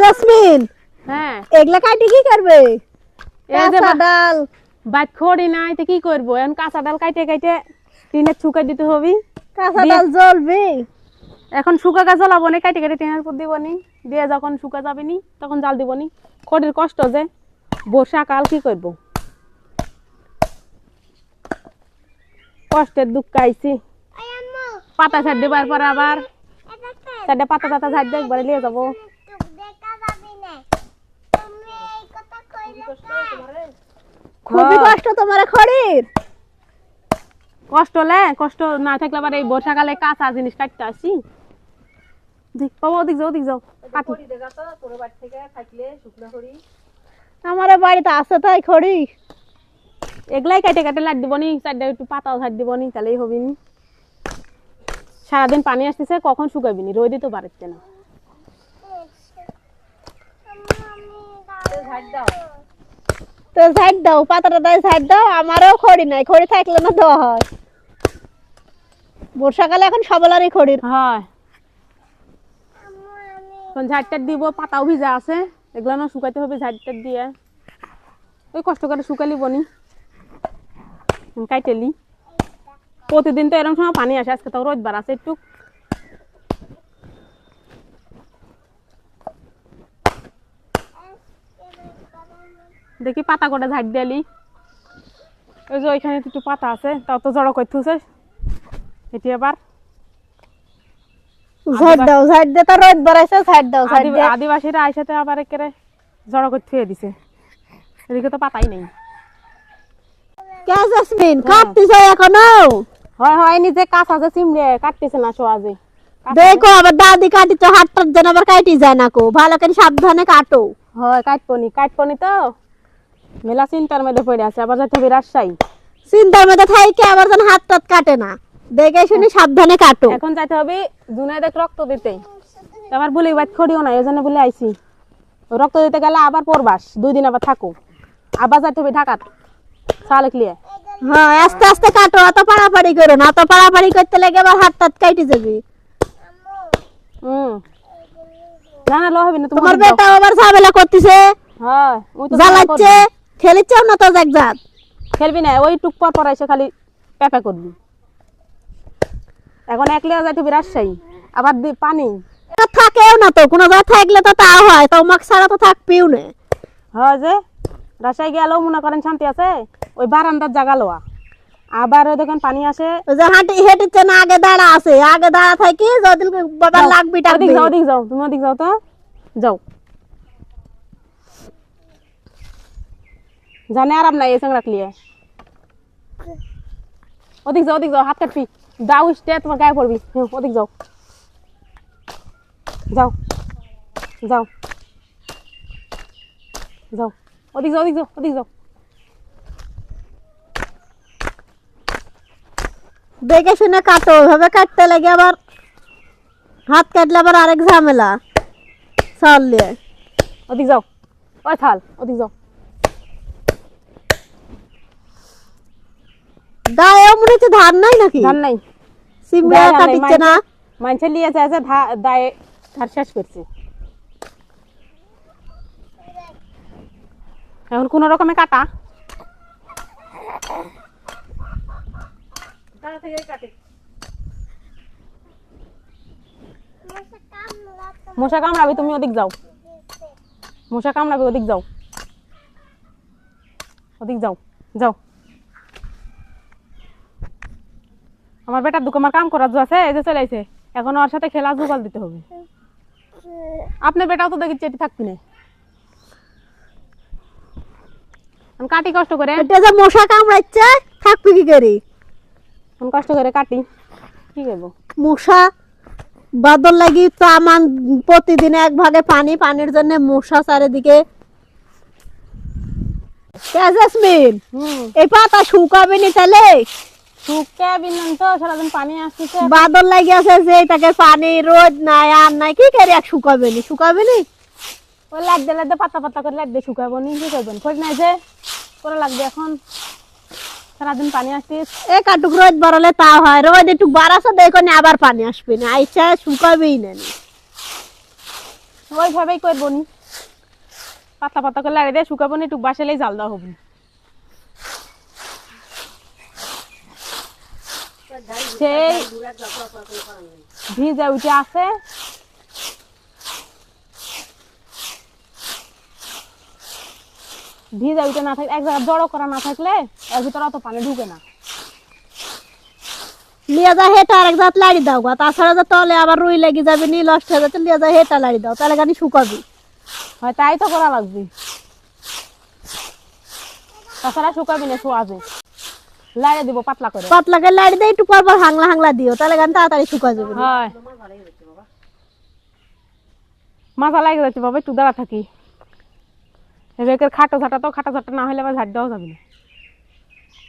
Jasmine হ্যাঁ। এগুলা কাটি কি করবে? যে কাঁচা ডাল। বাদ খড়ি নাই তো কি করব? এখন কাঁচা ডাল কাইটে কাইটে টিনের শুকাই দিতে হবে। কাঁচা ডাল জ্বলবে। এখন শুকা গাছ জ্বলাবো নি কাইটে কাইটে টিনের উপর দিব নি। দিয়ে যখন শুকা যাবে নি তখন জাল দিব নি। খড়ির কষ্ট যে বর্ষাকাল কি করব? কষ্টের দুঃখ আইছি পাতা ছাড় দেবার পর আবার। চারটে পাতা টাতা ঝাড় দিয়ে একবারে নিয়ে যাব। খুবই। কষ্ট তোমার খড়ির। কষ্ট হলে কষ্ট না থাকলে আবার এই বর্ষাকালে কাঁচা জিনিস কাটতে আসি। ওদিক যাও ওদিক যাও। আমার বাড়িতে আছে তাই খড়ি। এগুলাই কাটে কাটে লাট দিব নি চারটে একটু পাতাও ঝাড় দিব নি তাহলেই হবি নি সারাদিন পানি আসতেছে কখন শুকাবি নি রোদই তো পারছে না। তো সাইড দাও, পাতাটা দাও, আমারও খড়ি নাই, খড়ি থাকলে না দেওয়া হয়। বর্ষাকালে এখন সবলারই খড়ির হয়। ঝাড়টার দিব, পাতাও ভিজা আছে, এগুলো না শুকাইতে হবে ঝাড়টার দিয়ে। ওই কষ্ট করে শুকালি বনি। কাইটেলি প্রতিদিন তো এরকম সময় পানি আসে, আজকে তো রোদবার আছে একটু। দেখি পাতা কটা ঝাড় দিয়ালি ওই যে ওইখানে একটু পাতা আছে তাও তো জড়ো করে থুছে এটি আবার। দাও তো রোদ দাও আদিবাসীরা আইসাতে আবার একেবারে জড়ো করে থুয়ে দিছে। এদিকে তো পাতাই নেই। কে জাসমিন কাটতিছ এখনও? হয় হয় নিজে কাঁচ আছে চিমড়ে কাটতেছে না সোয়াজে দেখো আবার দাদি কাটিছ হাতটার যেন আবার কাটি যায় না কো। ভালো করে সাবধানে কাটো। হয় কাটপনি কাটপনি তো। মেলা চিন্তার মধ্যে পড়ে আছে আবার যাইতে হবে রাজশাহী। চিন্তার মধ্যে থাইকে আবার যেন হাত টাত কাটে না। দেখে শুনে সাবধানে কাটো। এখন যাইতে হবে জুনাই দেখ রক্ত দিতে। আমার বলি বাইত খড়িও নাই ওই জন্য বলে আইছি। রক্ত দিতে গেলে আবার পরবাস দুই দিন আবার থাকো। আবার যাইতে হবে ঢাকাত সালে ক্লিয়ে হ্যাঁ আস্তে আস্তে কাটো অত পাড়াপাড়ি করো না। অত পাড়াপাড়ি করতে লেগে আবার হাত টাত কাটি যাবে। হুম। জানা লো হবে না তোমার বেটা আবার ঝামেলা করতেছে। হয় ওই তো না তো খেলবি না ওই টুক পর পর এসে খালি পেপে করবি। এখন একলে যাইতে হবে রাজশাহী। আবার দি- পানি। থাকেও না তো কোনো থাকলে তো তা হয় তোমাক ছাড়া তো থাকবেও না। হয় যে রাজশাহী গেলেও মনে করেন শান্তি আছে ওই বারান্দার জায়গা লোয়া। আবার দেখেন পানি আসে। যে হাঁটি হেঁটেছে না আগে দাঁড়া আছে আগে দাঁড়া থাকি যদি বাবা লাগবি ওদিক যাও ওদিক যাও তুমি ওদিক যাও তো। যাও। জানে আরাম নাই এসে রাখলিয়ে ওদিক যাও ওদিক যাও হাত কাটবি দাও ইস্টে তোমার গায়ে পড়বি হুম, ওদিক যাও যাও যাও যাও ওদিক যাও ওদিক যাও ওদিক যাও দেখে শুনে কাটো ওইভাবে কাটতে লাগে আবার হাত কাটলে আবার আরেক ঝামেলা চললে ওদিক যাও ওই থাল ওদিক যাও মনে হচ্ছে ধান নাই নাকি? ধান নাই। কাটিচ্ছে না? মানুষের লিয়ে আছে আছে দায়ে ধার শেষ করছে। এখন কোন রকমে কাটা। মশা কামড়াবি তুমি ওদিক যাও। মশা কামড়াবি ওদিক যাও। ওদিক যাও যাও। আমার বেটার দুঃখ আমার কাম করার জো আছে এই যে চলে আইছে। এখন ওর সাথে খেলা জোগাল দিতে হবে। আপনার বেটাও তো দেখি চেটি থাকবি না। আমি কাটি কষ্ট করে। এটা যে মশা কামড়াচ্ছে থাকবি কি করি? আমি কষ্ট করে কাটি। কি করব? মশা বাদল লাগি তো আমার প্রতিদিন এক ভাগে পানি পানির জন্য মশা চারিদিকে। কে জাসমিন এই পাতা শুকাবে নি তাহলে? বাদল লাগি আছে যে এটাকে পানি রোদ নাই আর নাই কি করে এক শুকাবে নি শুকাবে নি ওই লাগ দিয়ে পাতা পাতা করে লাগ দিয়ে শুকাবো নি খোঁজ নাই যে করে লাগবে এখন। সারাদিন পানি আসতিস এ কাটুক রোদ বাড়ালে তা হয়। রোদ একটু বাড়াছে দেখো নি আবার পানি আসবে না। আইসা শুকাবেই না ওইভাবেই করব নি। পাতলা পাতলা করে লাড়ি দিয়ে শুকাবো নি একটু বাসালেই জাল দেওয়া হবে সেই ভিজা উঠে আছে। ভিজা উঠে না থাকলে এক জায়গায় জড়ো করা না থাকলে এর ভিতরে অত পানি ঢুকে না। লিয়ে যা হেটা আরেক জাত লাড়ি দাও গা। তাছাড়া যে তলে আবার রুই লেগে যাবে নি নষ্ট হয়ে যাচ্ছে লিয়ে যা হেটা লাড়ি দাও তাহলে গানি শুকাবি। হয় তাই তো করা লাগবে। তাছাড়া শুকাবি না শোয়াবে লাইরে দিব পাতলা করে। পাতলা করে লাড়ি দিয়ে একটু পর পর হাংলা হাংলা দিও তাহলে গান তাড়াতাড়ি শুকা যাবে। হয়। মাথা লাগে যাচ্ছে বাবা একটু দাঁড়া থাকি। এবার খাটো ঝাঁটা তো খাটো ঝাঁটা না হলে আবার ঝাড় দেওয়া যাবে না।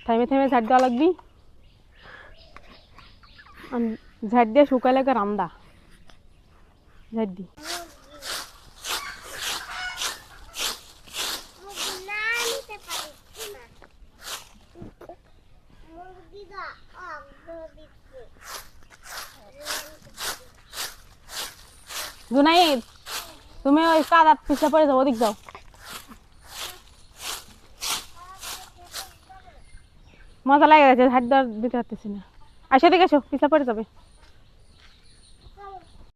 থেমে থেমে ঝাড় দেওয়া লাগবি। ঝাড় দিয়ে শুকাইলে একে রান্দা ঝাড় দি। জুনাইদ, তুমি ওই কাদার পিছা পড়ে যাও, ওদিক যাও। মজা লাগে গেছে হাত দর দিতে পারতেছি না। আসো দিকে পড়ে যাবে।